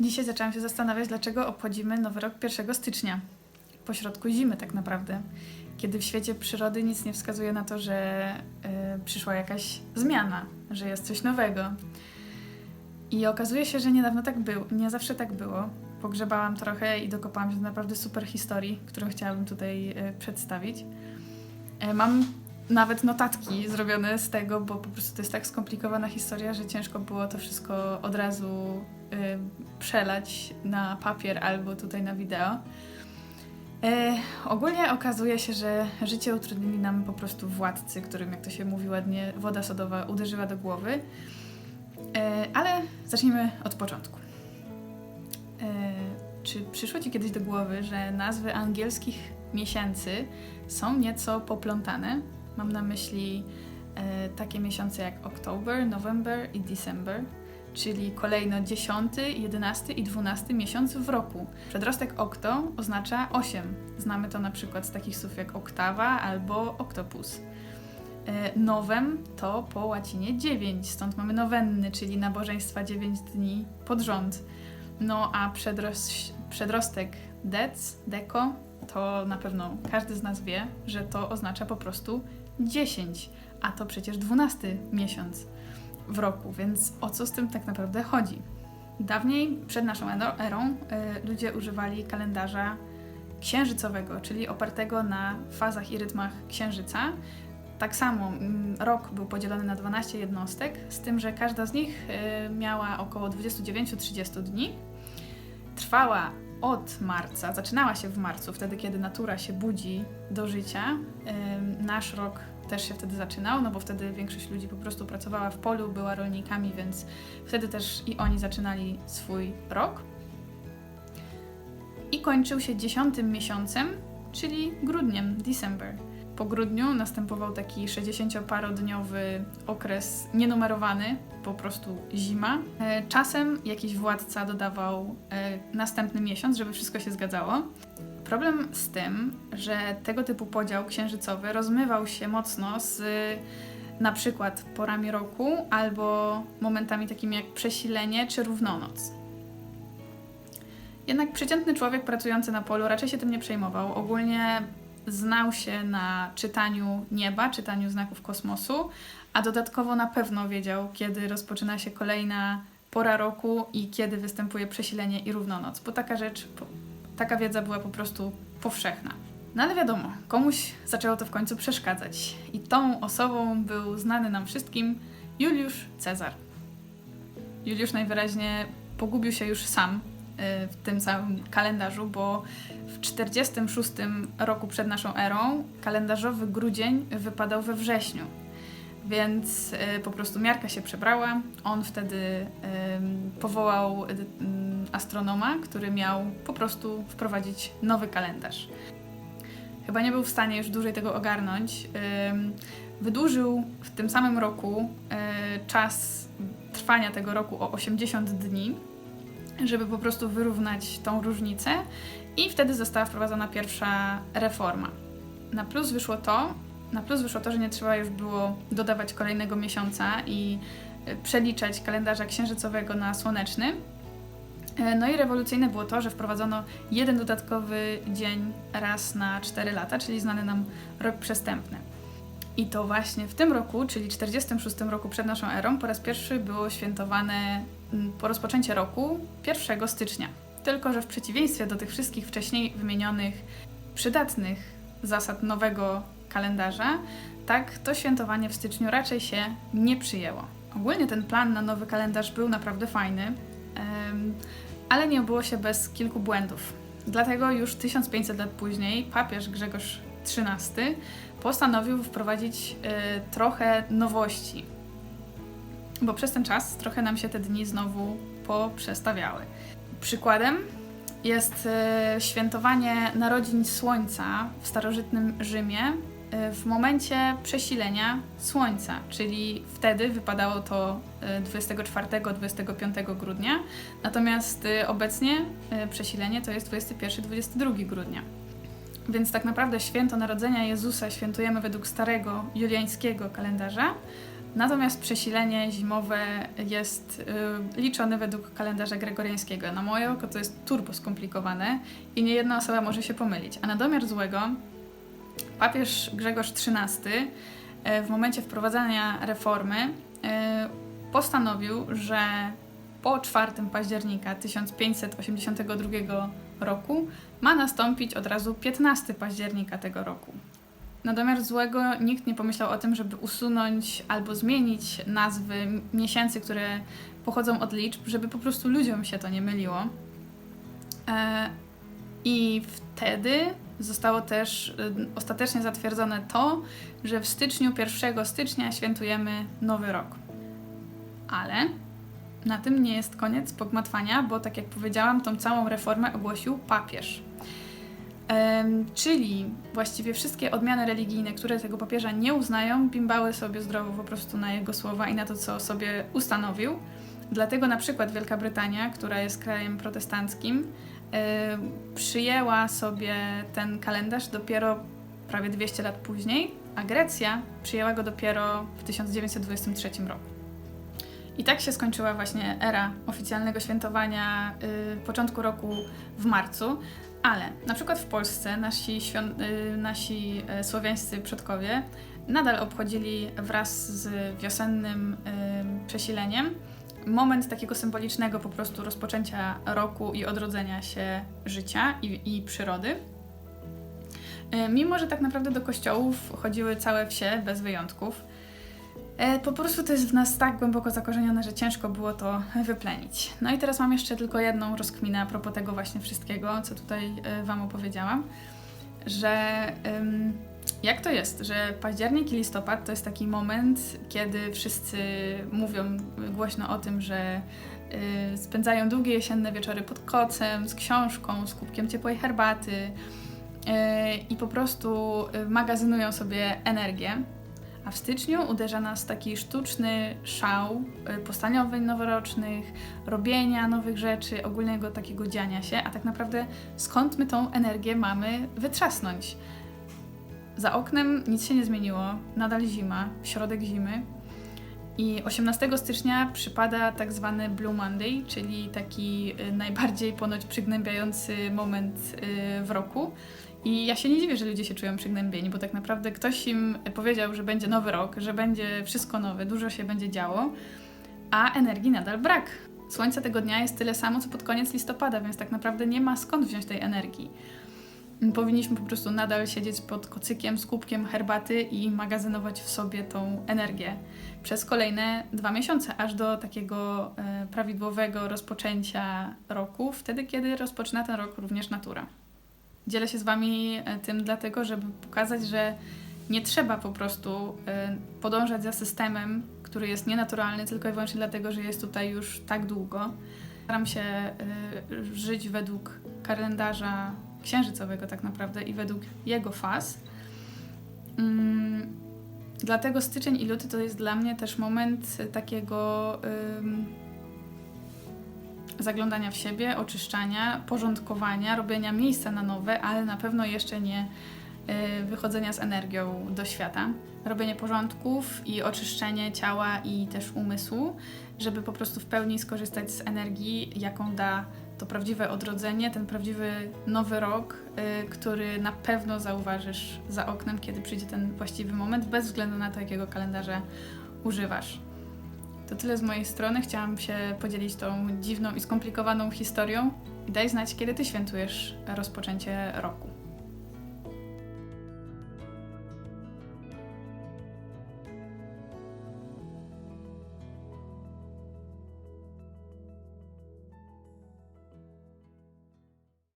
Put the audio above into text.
Dzisiaj zaczęłam się zastanawiać, dlaczego obchodzimy Nowy Rok 1 stycznia, pośrodku zimy tak naprawdę, kiedy w świecie przyrody nic nie wskazuje na to, że y, przyszła jakaś zmiana, że jest coś nowego. I okazuje się, że niedawno tak było, nie zawsze tak było. Pogrzebałam trochę i dokopałam się do naprawdę super historii, którą chciałabym tutaj y, przedstawić. Y, mam nawet notatki zrobione z tego, bo po prostu to jest tak skomplikowana historia, że ciężko było to wszystko od razu przelać na papier albo tutaj na wideo. E, ogólnie okazuje się, że życie utrudnili nam po prostu władcy, którym, jak to się mówi ładnie, woda sodowa uderzyła do głowy. E, ale zacznijmy od początku. E, czy przyszło Ci kiedyś do głowy, że nazwy angielskich miesięcy są nieco poplątane? Mam na myśli e, takie miesiące jak October, November i December, czyli kolejno 10, 11 i 12 miesiąc w roku. Przedrostek okto oznacza 8. Znamy to na przykład z takich słów jak oktawa albo oktopus. E, Nowem to po łacinie 9, stąd mamy nowenny, czyli nabożeństwa 9 dni pod rząd. No a przedros- przedrostek dec, deko, to na pewno każdy z nas wie, że to oznacza po prostu 10, a to przecież 12 miesiąc w roku, więc o co z tym tak naprawdę chodzi? Dawniej, przed naszą erą, y, ludzie używali kalendarza księżycowego, czyli opartego na fazach i rytmach księżyca. Tak samo mm, rok był podzielony na 12 jednostek, z tym, że każda z nich y, miała około 29-30 dni. Trwała od marca, zaczynała się w marcu, wtedy kiedy natura się budzi do życia. Nasz rok też się wtedy zaczynał, no bo wtedy większość ludzi po prostu pracowała w polu, była rolnikami, więc wtedy też i oni zaczynali swój rok. I kończył się dziesiątym miesiącem, czyli grudniem, December. Po grudniu następował taki 60-parodniowy okres nienumerowany, po prostu zima. E, Czasem jakiś władca dodawał e, następny miesiąc, żeby wszystko się zgadzało. Problem z tym, że tego typu podział księżycowy rozmywał się mocno z na przykład porami roku albo momentami takimi jak przesilenie czy równonoc. Jednak przeciętny człowiek pracujący na polu raczej się tym nie przejmował. Ogólnie znał się na czytaniu nieba, czytaniu znaków kosmosu, a dodatkowo na pewno wiedział, kiedy rozpoczyna się kolejna pora roku i kiedy występuje przesilenie i równonoc, bo taka rzecz, taka wiedza była po prostu powszechna. No ale wiadomo, komuś zaczęło to w końcu przeszkadzać i tą osobą był znany nam wszystkim Juliusz Cezar. Juliusz najwyraźniej pogubił się już sam y, w tym całym kalendarzu, bo w 46 roku przed naszą erą kalendarzowy grudzień wypadał we wrześniu. Więc y, po prostu miarka się przebrała. On wtedy powołał y, astronoma, który miał po prostu wprowadzić nowy kalendarz. Chyba nie był w stanie już dłużej tego ogarnąć. Wydłużył w tym samym roku y, czas trwania tego roku o 80 dni, żeby po prostu wyrównać tą różnicę i wtedy została wprowadzona pierwsza reforma. Na plus wyszło to, na plus wyszło to, że nie trzeba już było dodawać kolejnego miesiąca i y, przeliczać kalendarza księżycowego na słoneczny. E, No i rewolucyjne było to, że wprowadzono jeden dodatkowy dzień raz na 4 lata, czyli znany nam rok przestępny. I to właśnie w tym roku, czyli 46 roku przed naszą erą, po raz pierwszy było świętowane po rozpoczęcie roku 1 stycznia. Tylko, że w przeciwieństwie do tych wszystkich wcześniej wymienionych przydatnych zasad nowego kalendarza, tak to świętowanie w styczniu raczej się nie przyjęło. Ogólnie ten plan na nowy kalendarz był naprawdę fajny, ale nie obyło się bez kilku błędów. Dlatego już 1500 lat później papież Grzegorz XIII postanowił wprowadzić e, trochę nowości, bo przez ten czas trochę nam się te dni znowu poprzestawiały. Przykładem jest e, świętowanie narodzin Słońca w starożytnym Rzymie w momencie przesilenia Słońca, czyli wtedy wypadało to e, 24-25 grudnia, natomiast e, obecnie przesilenie to jest 21-22 grudnia. Więc tak naprawdę święto Narodzenia Jezusa świętujemy według starego juliańskiego kalendarza, Natomiast przesilenie zimowe jest y, liczone według kalendarza gregoriańskiego. Na moje oko to jest turbo skomplikowane i nie jedna osoba może się pomylić. A na domiar złego papież Grzegorz XIII y, w momencie wprowadzania reformy y, postanowił, że po 4 października 1582 roku ma nastąpić od razu 15 października tego roku. Na domiar złego nikt nie pomyślał o tym, żeby usunąć albo zmienić nazwy miesięcy, które pochodzą od liczb, żeby po prostu ludziom się to nie myliło. E, I wtedy zostało też y, ostatecznie zatwierdzone to, że w styczniu, 1 stycznia świętujemy Nowy Rok. Ale na tym nie jest koniec pogmatwania, bo tak jak powiedziałam, tą całą reformę ogłosił papież. Em, czyli właściwie wszystkie odmiany religijne, które tego papieża nie uznają, bimbały sobie zdrowo po prostu na jego słowa i na to, co sobie ustanowił. Dlatego na przykład Wielka Brytania, która jest krajem protestanckim, przyjęła sobie ten kalendarz dopiero prawie 200 lat później, a Grecja przyjęła go dopiero w 1923 roku. I tak się skończyła właśnie era oficjalnego świętowania y, początku roku w marcu. Ale na przykład w Polsce nasi, y, nasi y, słowiańscy przodkowie nadal obchodzili wraz z wiosennym y, przesileniem moment takiego symbolicznego po prostu rozpoczęcia roku i odrodzenia się życia i, i przyrody. Y, Mimo, że tak naprawdę do kościołów chodziły całe wsie bez wyjątków, E, Po prostu to jest w nas tak głęboko zakorzenione, że ciężko było to wyplenić. No i teraz mam jeszcze tylko jedną rozkminę a propos tego właśnie wszystkiego, co tutaj e, Wam opowiedziałam, że jak to jest, że październik i listopad to jest taki moment, kiedy wszyscy mówią głośno o tym, że y, spędzają długie jesienne wieczory pod kocem, z książką, z kubkiem ciepłej herbaty y, i po prostu y, magazynują sobie energię. A w styczniu uderza nas taki sztuczny szał y, postanowień noworocznych, robienia nowych rzeczy, ogólnego takiego dziania się, a tak naprawdę skąd my tą energię mamy wytrzasnąć? Za oknem nic się nie zmieniło, nadal zima, środek zimy. I 18 stycznia przypada tak zwany Blue Monday, czyli taki y, najbardziej ponoć przygnębiający moment y, w roku. I ja się nie dziwię, że ludzie się czują przygnębieni, bo tak naprawdę ktoś im powiedział, że będzie nowy rok, że będzie wszystko nowe, dużo się będzie działo, a energii nadal brak. Słońca tego dnia jest tyle samo, co pod koniec listopada, więc tak naprawdę nie ma skąd wziąć tej energii. Powinniśmy po prostu nadal siedzieć pod kocykiem z kubkiem herbaty i magazynować w sobie tą energię przez kolejne dwa miesiące, aż do takiego e, prawidłowego rozpoczęcia roku, wtedy kiedy rozpoczyna ten rok również natura. Dzielę się z Wami e, tym dlatego, żeby pokazać, że nie trzeba po prostu e, podążać za systemem, który jest nienaturalny, tylko i wyłącznie dlatego, że jest tutaj już tak długo. Staram się żyć według kalendarza księżycowego tak naprawdę i według jego faz. Mm, Dlatego styczeń i luty to jest dla mnie też moment takiego ym, zaglądania w siebie, oczyszczania, porządkowania, robienia miejsca na nowe, ale na pewno jeszcze nie y, wychodzenia z energią do świata. Robienie porządków i oczyszczenie ciała i też umysłu, żeby po prostu w pełni skorzystać z energii, jaką da to prawdziwe odrodzenie, ten prawdziwy nowy rok, y, który na pewno zauważysz za oknem, kiedy przyjdzie ten właściwy moment, bez względu na to, jakiego kalendarza używasz. To tyle z mojej strony. Chciałam się podzielić tą dziwną i skomplikowaną historią. Daj znać, kiedy ty świętujesz rozpoczęcie roku.